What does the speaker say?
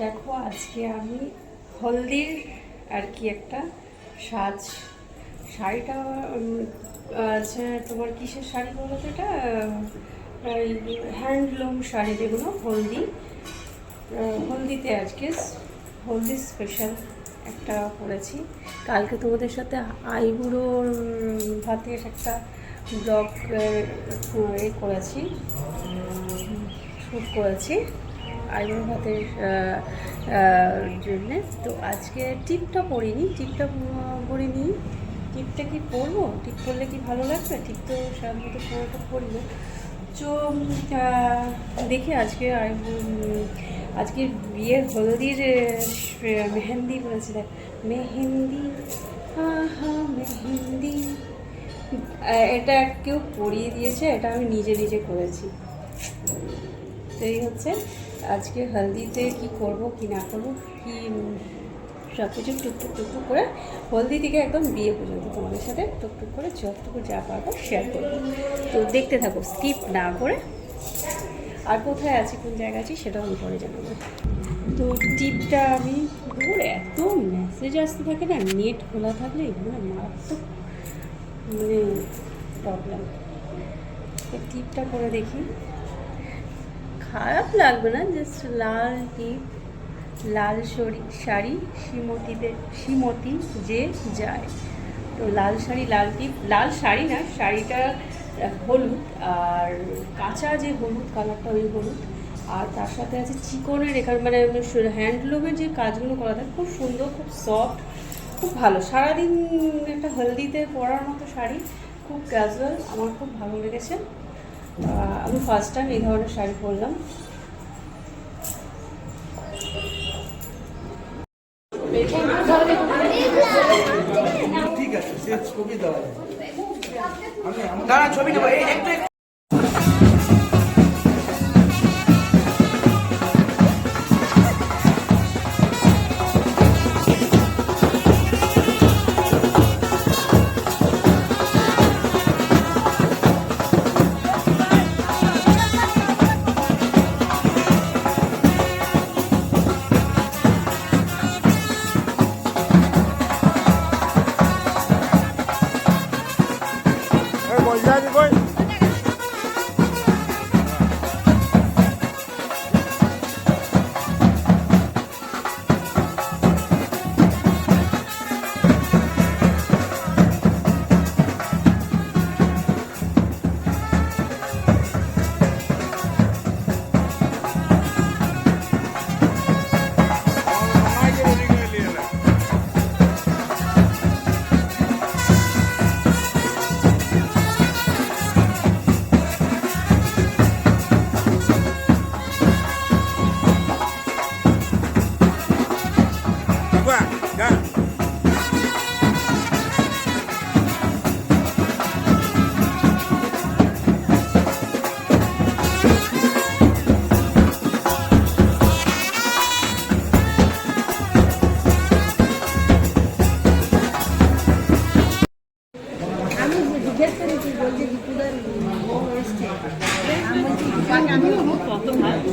দেখো, আজকে আমি হলদির আর কি একটা সাজ, শাড়িটা আছে তোমার কিসের শাড়ি বলো তো এটা? হ্যান্ডলুম শাড়ি যেগুলো, হলদি। হলদিতে আজকে হলদি স্পেশাল একটা পরেছি। কালকে তোমাদের সাথে আইবুড়োর ভাতের একটা ব্লগ এ করেছি শ্যুট করেছি। আইবুড়ো ভাতের জন্যে। তো আজকে টিপটা পরিনি টিপটা পরিনি টিপটা কি পরবো টিপ পরলে কি ভালো লাগবে? টিপ তো সাধারণত পুরোটা পরি না তো দেখি আজকে আই- উম, আজকে বিয়ের হলদির মেহেন্দি বলেছে দেখ মেহেন্দি আহা মেহেন্দি। এটা কেউ পরিয়ে দিয়েছে এটা আমি নিজে নিজে করেছি। তো এই হচ্ছে আজকে হলদিতে কি করব, কি না করব, কি সব কিছু টুকটুক টুকটুক করে হলদি থেকে একদম বিয়ে পর্যন্ত তোমাদের সাথে টুকটুক করে, যতটুকু যা পারব শেয়ার করব। তো দেখতে থাকো স্কিপ না করে। আর কোথায় আছি, কোন জায়গায় আছি, সেটাও আমি পরে জানাব। তো টিপটা আমি ওর এত মেসেজ আসতে থাকে না নেট খোলা থাকলে মানে মারাত্মক মানে প্রবলেম টিপটা করে দেখি। খারাপ লাগবে না জাস্ট লাল টিপ, লাল শড়ি শাড়ি, শ্রীমতীতে, শ্রীমতী যে যায়। তো লাল শাড়ি, লাল টিপ, লাল শাড়ি না, শাড়িটা হলুদ আর কাঁচা যে হলুদ কালারটা, ওই হলুদ। আর তার সাথে আছে চিকনের এখানে মানে হ্যান্ডলুমের যে কাজগুলো করা থাকে, খুব সুন্দর, খুব সফট খুব ভালো। সারাদিন একটা হলদিতে পরার মতো শাড়ি, খুব ক্যাজুয়াল আমার খুব ভালো লেগেছে। আমি ফার্স্ট টাইম এই ধরনের শাড়ি পরলাম। ঠিক আছে দাঁড়া Boy, Danny Boy. কত ভালো